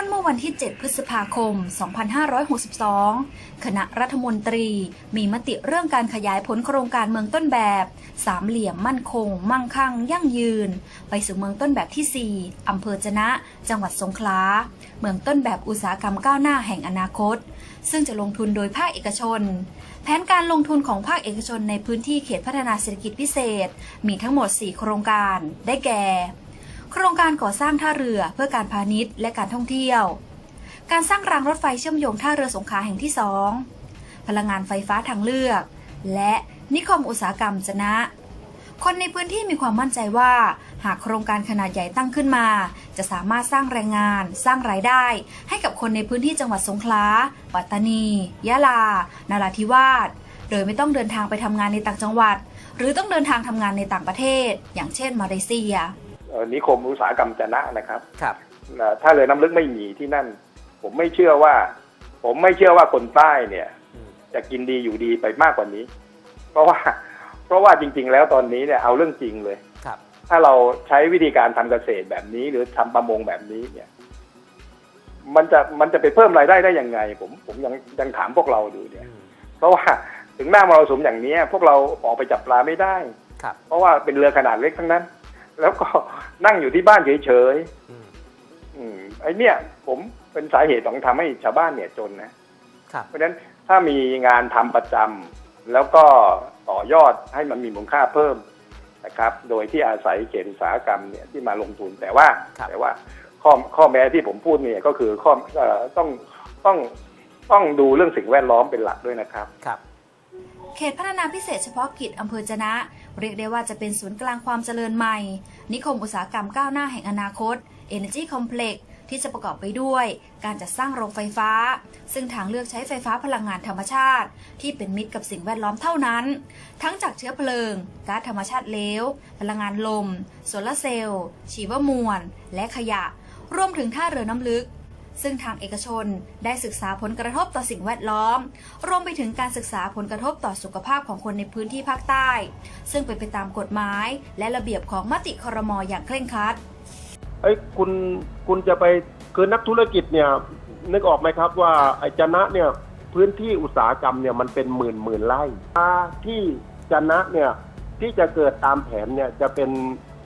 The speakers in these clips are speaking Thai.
้นเมื่อวันที่ 7 พฤษภาคม 2562 คณะรัฐมนตรีมีมติเรื่องการขยายผลโครงการเมืองต้นแบบ สามเหลี่ยมมั่นคง มั่งคั่ง ยั่งยืน ไปสู่เมืองต้นแบบที่ 4 อำเภอจนะ จังหวัดสงขลา เมืองต้นแบบอุตสาหกรรมก้าวหน้าแห่งอนาคต ซึ่งจะลงทุนโดยภาคเอกชน แผนการลงทุนของภาคเอกชนในพื้นที่เขตพัฒนาเศรษฐกิจพิเศษ มีทั้งหมด 4 โครงการ ได้แก่ โครงการก่อสร้างท่าเรือเพื่อการพาณิชย์และการท่องเที่ยว การสร้างรางรถไฟเชื่อมโยงท่าเรือสงขลาแห่งที่ 2 พลังงานไฟฟ้าทางเลือก และนิคมอุตสาหกรรมจนะ คนในพื้นที่มีความมั่นใจว่า หากโครงการขนาดใหญ่ตั้งขึ้นมา จะสามารถสร้างแรงงาน สร้างรายได้ ให้กับคนในพื้นที่จังหวัดสงขลา ปัตตานี ยะลา นาราธิวาส โดยไม่ต้องเดินทางไปทำงานในต่างจังหวัด หรือต้องเดินทางทำงานในต่างประเทศ อย่างเช่นมาเลเซีย นิคมอุตสาหกรรมจะนะนะครับครับเอ่อถ้าเรือน้ำลึกไม่มีที่นั่น ผมไม่เชื่อว่า ผมไม่เชื่อว่าคนใต้เนี่ยอืมจะกินดีอยู่ดีไปมากกว่านี้ เพราะว่า เพราะว่าจริง ๆ แล้วตอนนี้เนี่ยเอาเรื่องจริงเลยครับ ถ้าเราใช้วิธีการทำเกษตรแบบนี้ หรือทำประมงแบบนี้เนี่ย มันจะมันจะไปเพิ่มรายได้ได้ยังไง ผมผมยังยังถามพวกเราดูเนี่ยอืมเพราะว่าถึงหน้ามรสุมอย่างนี้พวกเราออกไปจับปลาไม่ได้ครับเพราะว่าเป็นเรือขนาดเล็กทั้งนั้น แล้วก็นั่งอยู่ที่บ้านเฉยอืมๆอืมไอ้เนี่ย ผมเป็นสาเหตุของทำให้ชาวบ้านเนี่ยจนนะครับเพราะฉะนั้นถ้ามีงานทำประจำแล้วก็ต่อยอดให้มันมีมูลค่าเพิ่มนะครับ โดยที่อาศัยเขตอุตสาหกรรมเนี่ยที่มาลงทุนแต่ว่าครับแต่ว่าข้อข้อแม้ที่ผมพูดเนี่ยก็คือข้อเอ่อต้องต้องต้องดูเรื่องสิ่งแวดล้อมเป็นหลักด้วยนะครับครับ เขตพัฒนาพิเศษเฉพาะกิจอำเภอจะนะ เรียกได้ว่าจะเป็นศูนย์กลางความเจริญใหม่ นิคมอุตสาหกรรมก้าวหน้าแห่งอนาคต Energy Complex ที่จะประกอบไปด้วย การจัดสร้างโรงไฟฟ้า ซึ่งทางเลือกใช้ไฟฟ้าพลังงานธรรมชาติ ที่เป็นมิตรกับสิ่งแวดล้อมเท่านั้น ทั้งจากเชื้อเพลิงก๊าซธรรมชาติเลวพลังงานลม โซลาร์เซลล์ชีวมวล และขยะ รวมถึงท่าเรือน้ำลึก ซึ่งทางเอกชนได้ศึกษาผลกระทบต่อสิ่งแวดล้อม รวมไปถึงการศึกษาผลกระทบต่อสุขภาพของคนในพื้นที่ภาคใต้ ซึ่งเป็นไปตามกฎหมาย และระเบียบของมติครมอย่างเคร่งครัดเอ้ยคุณคุณจะไปคือนักธุรกิจเนี่ยนึกออกไหมครับว่าไอ้จะนะเนี่ยพื้นที่อุตสาหกรรมเนี่ยมันเป็นหมื่นหมื่นไร่ถ้าที่จะนะเนี่ยที่จะเกิดตามแผนเนี่ยจะเป็น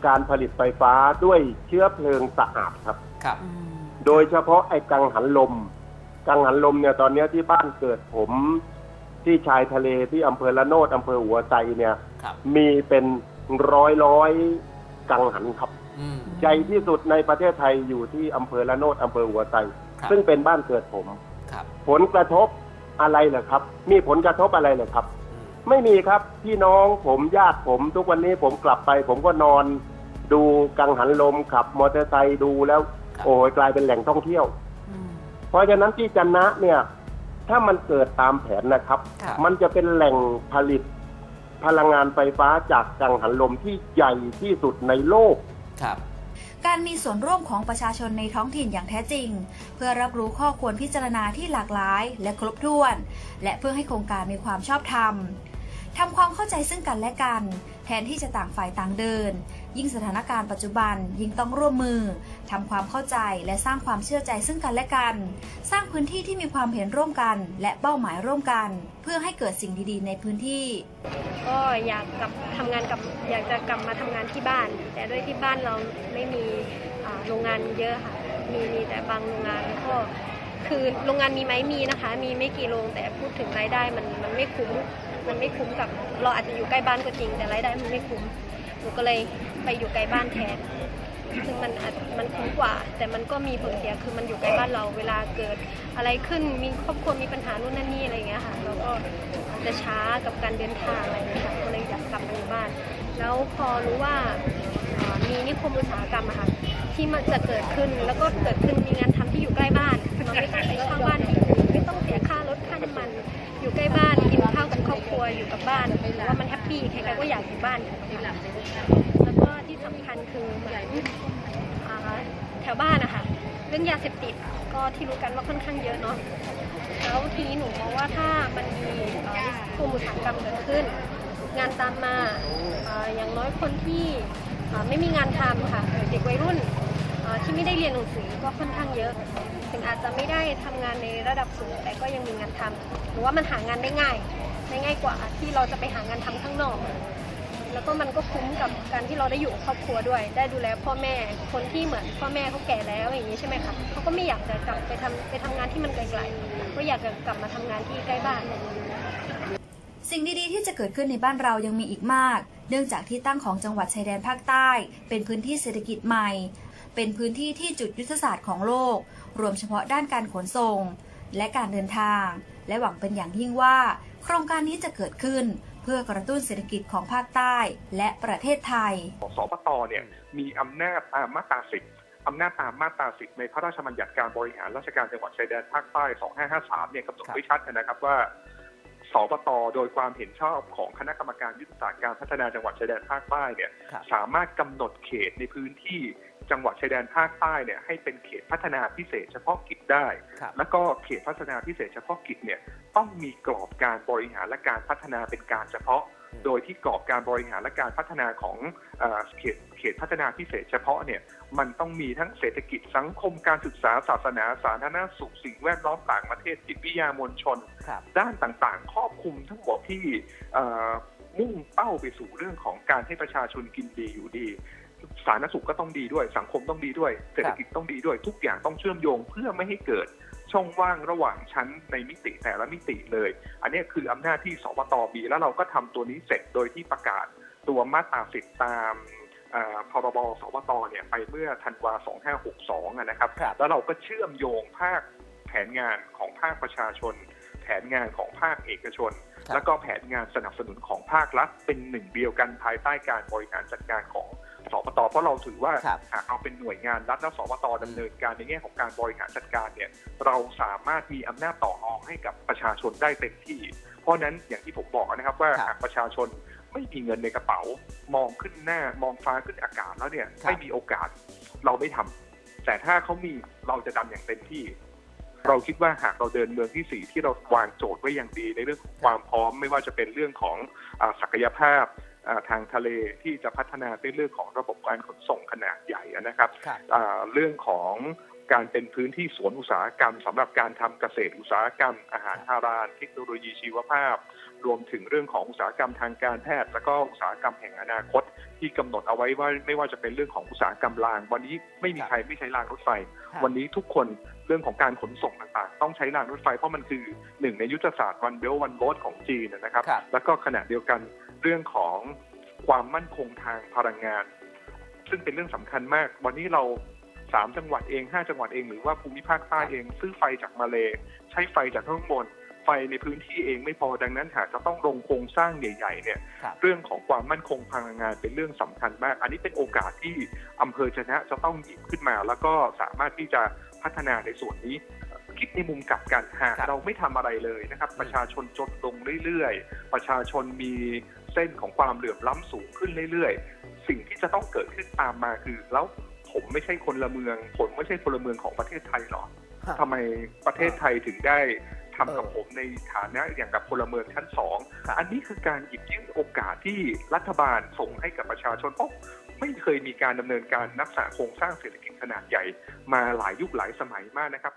การผลิตไฟฟ้าด้วยเชื้อเพลิงสะอาดครับครับ โดยเฉพาะไอ้กังหันลม กังหันลมเนี่ยตอนเนี้ยที่บ้านเกิดผมที่ชายทะเลที่อำเภอละโนดอำเภอหัวไซเนี่ย ครับมีเป็นร้อยร้อยกังหันครับ อืมใหญ่ที่สุดในประเทศไทยอยู่ที่อำเภอละโนดอำเภอหัวไซครับซึ่งเป็นบ้านเกิดผม ครับผลกระทบอะไรเหรอครับ มีผลกระทบอะไรเหรอครับ อืมไม่มีครับพี่น้องผมญาติผม ทุกวันนี้ผมกลับไป ผมก็นอน ดูกังหันลมขับมอเตอร์ไซค์ดูแล้ว โอ้ยกลายเป็นแหล่งท่องเที่ยว เพราะฉะนั้นที่จันนะเนี่ย ถ้ามันเกิดตามแผนนะครับครับ มันจะเป็นแหล่งผลิตพลังงานไฟฟ้าจากกังหันลมที่ใหญ่ที่สุดในโลกครับการมีส่วนร่วมของประชาชนในท้องถิ่นอย่างแท้จริง เพื่อรับรู้ข้อควรพิจารณาที่หลากหลายและครบถ้วน และเพื่อให้โครงการมีความชอบธรรมทำความเข้าใจซึ่งกันและกัน แทนที่จะต่างฝ่ายต่างเดิน ยิ่งสถานการณ์ปัจจุบันยิ่งต้องร่วมมือทำความเข้าใจและสร้างความเชื่อใจซึ่งกันและกัน สร้างพื้นที่ที่มีความเห็นร่วมกัน และเป้าหมายร่วมกัน เพื่อให้เกิดสิ่งดีๆ ในพื้นที่ ก็อยากกลับทำงานกับอยากจะกลับมาทำงานที่บ้าน แต่ด้วยที่บ้านเราไม่มีโรงงานเยอะค่ะ มีมีแต่บางโรงงานแล้วก็คือโรงงานมีไหมมีนะคะ มีไม่กี่โรงแต่พูดถึงรายได้มันมันไม่คุ้มมันไม่คุ้มกับเราอาจจะอยู่ใกล้บ้านก็จริง แต่รายได้มันไม่คุ้ม นูก็เลยไปอยู่ไกลบ้านแทน ซึ่งมันอาจมันคุ้มกว่า แต่มันก็มีผลเสียคือมันอยู่ใกล้บ้านเรา เวลาเกิดอะไรขึ้นมีครอบครัวมีปัญหานู่นนั่นนี่อะไรอย่างเงี้ยค่ะเราก็อาจจะช้ากับการเดินทางอะไรอย่างเงี้ยค่ะก็เลยอยากกลับมาอยู่บ้าน แล้วพอรู้ว่ามีนิคมอุตสาหกรรมอะค่ะที่มันจะเกิดขึ้นแล้วก็เกิดขึ้นมีงานทำที่อยู่ใกล้บ้านเราไม่ต้องไปเช่าบ้านที่อื่นไม่ต้องเสียค่ารถค่าน้ำมัน อยู่ใกล้บ้านกิน รอบครัวอยู่กับบ้านหรือว่ามันแฮปปี้ใครๆก็อยากอยู่บ้าน แล้วก็ที่สำคัญคือเหมือนแถวบ้านนะคะเรื่องยาเสพติดก็ที่รู้กันว่าค่อนข้างเยอะเนาะแล้วทีนี้หนูมองว่าถ้ามันมีกลุ่มอุตสาหกรรมเกิดขึ้น งานตามมาอย่างน้อยคนที่ไม่มีงานทำค่ะเด็กวัยรุ่นที่ไม่ได้เรียนหนังสือก็ค่อนข้างเยอะ ถึงอาจจะไม่ได้ทำงานในระดับสูงแต่ก็ยังมีงานทำหรือว่ามันหางานได้ง่าย ได้ง่ายกว่าที่เราจะไปหางานทำข้างนอก แล้วก็มันก็คุ้มกับการที่เราได้อยู่ครอบครัวด้วย ได้ดูแลพ่อแม่คนที่เหมือนพ่อแม่เขาแก่แล้วอย่างนี้ใช่ไหมคะเขาก็ไม่อยากจะกลับไปทำไปทำงานที่มันไกลๆก็อยากจะกลับมาทำงานที่ใกล้บ้านสิ่งดีๆที่จะเกิดขึ้นในบ้านเรายังมีอีกมาก เนื่องจากที่ตั้งของจังหวัดชายแดนภาคใต้ เป็นพื้นที่เศรษฐกิจใหม่ เป็นพื้นที่ที่จุดยุทธศาสตร์ของโลก รวมเฉพาะด้านการขนส่ง และการเดินทาง และหวังเป็นอย่างยิ่งว่า โครงการนี้จะเกิดขึ้น เพื่อกระตุ้นเศรษฐกิจของภาคใต้และประเทศไทย สปตเนี่ยมีอำนาจตามมาตราสิบอำนาจตามมาตราสิบในพระราชบัญญัติการบริหารราชการจังหวัดชายแดนภาคใต้ 2553 เนี่ยกำหนดไว้ชัดนะครับว่าสปตโดยความเห็นชอบของคณะกรรมการยุทธศาสตร์การพัฒนาจังหวัดชายแดนภาคใต้เนี่ยครับสามารถกำหนดเขตในพื้นที่ จังหวัดชายแดนภาคใต้เนี่ยให้เป็นเขตพัฒนาพิเศษเฉพาะกิจได้ครับแล้วก็เขตพัฒนาพิเศษเฉพาะกิจเนี่ยต้องมีกรอบการบริหารและการพัฒนาเป็นการเฉพาะอืมโดยที่กรอบการบริหารและการพัฒนาของเออเขตเขตพัฒนาพิเศษเฉพาะเนี่ยมันต้องมีทั้งเศรษฐกิจสังคมการศึกษาศาสนาสาธารณสุขสิ่งแวดล้อมต่างประเทศจิตวิทยามวลชนครับด้านต่างๆ ครอบคลุมทั้งหมดที่เอ่อ มุ่งเป้าไปสู่เรื่องของการให้ประชาชนกินดีอยู่ดีสาธารณสุขก็ต้องดีด้วย สังคมต้องดีด้วย เศรษฐกิจต้องดีด้วย ทุกอย่างต้องเชื่อมโยงเพื่อไม่ให้เกิดช่องว่างระหว่างชั้นในมิติแต่ละมิติเลย อันนี้คืออำนาจที่สปตมีแล้วเราก็ทำตัวนี้เสร็จโดยที่ประกาศตัวมาตราสิบตามเอ่อพรบสปตเนี่ยไปเมื่อธันวา 2562อะนะครับครับ แล้วเราก็เชื่อมโยงภาคแผนงานของภาคประชาชน แผนงานของภาคเอกชนครับ แล้วก็แผนงานสนับสนุนของภาครัฐเป็นหนึ่งเดียวกันภายใต้การบริหารจัดการของสปตเพราะเราถือว่าครับหากเอาเป็นหน่วยงานรัฐและสปตดำเนินการในแง่ของการบริหารจัดการเนี่ยเราสามารถมีอำนาจต่อรองให้กับประชาชนได้เต็มที่ เพราะฉะนั้นอย่างที่ผมบอกนะครับว่าครับหากประชาชนไม่มีเงินในกระเป๋า มองขึ้นหน้ามองฟ้าขึ้นอากาศแล้วเนี่ยครับไม่มีโอกาสเราไม่ทำแต่ถ้าเขามีเราจะทำอย่างเต็มที่ เราคิดว่าหากเราเดินเมืองที่สี่ที่เราวางโจทย์ไว้อย่างดีในเรื่องของความพร้อมไม่ว่าจะเป็นเรื่องของอาศักยภาพอ่าทางทะเลที่จะพัฒนาในเรื่องของระบบการขนส่งขนาดใหญ่นะครับครับอ่าเรื่องของ การเป็นพื้นที่สวนอุตสาหกรรมสำหรับการทำเกษตรอุตสาหกรรม อาหารพารานเทคโนโลยีชีวภาพ รวมถึงเรื่องของอุตสาหกรรมทางการแพทย์ แล้วก็อุตสาหกรรมแห่งอนาคต ที่กำหนดเอาไว้ว่าไม่ว่าจะเป็นเรื่องของอุตสาหกรรมราง วันนี้ไม่มีครับใครไม่ใช้รางรถไฟครับวันนี้ทุกคนเรื่องของการขนส่งต่างๆ ต้องใช้รางรถไฟเพราะมันคือหนึ่งในยุทธศาสตร์วันเบลวันโรดของจีนนะครับครับแล้วก็ขณะเดียวกันเรื่องของความมั่นคงทางพลังงาน ซึ่งเป็นเรื่องสำคัญมาก วันนี้เรา สามจังหวัดเองห้าจังหวัดเองหรือว่าภูมิภาคใต้เองซื้อไฟจากมาเลใช้ไฟจากข้างบนไฟในพื้นที่เองไม่พอดังนั้นหากจะต้องลงโครงสร้างใหญ่ๆเนี่ยครับเรื่องของความมั่นคงพลังงานเป็นเรื่องสำคัญมาก อันนี้เป็นโอกาสที่อำเภอชนะจะต้องหยิบขึ้นมา แล้วก็สามารถที่จะพัฒนาในส่วนนี้คิดในมุมกลับกันหากครับเราไม่ทำอะไรเลยนะครับอืมประชาชนจนลงเรื่อยๆ ประชาชนมีเส้นของความเหลื่อมล้ำสูงขึ้นเรื่อยๆ สิ่งที่จะต้องเกิดขึ้นตามมาคือแล้ว ผมไม่ใช่คนละเมือง ผมไม่ใช่พลเมืองของประเทศไทยหรอฮะทำไมประเทศไทยถึงได้ทำกับเออผมในฐานะอย่างกับพลเมืองชั้นสองครับอันนี้คือการหยิบยื่นโอกาสที่รัฐบาลส่งให้กับประชาชนเพราะไม่เคยมีการดำเนินการรักษาโครงสร้างเศรษฐกิจขนาดใหญ่ มาหลายยุคหลายสมัยมากนะครับ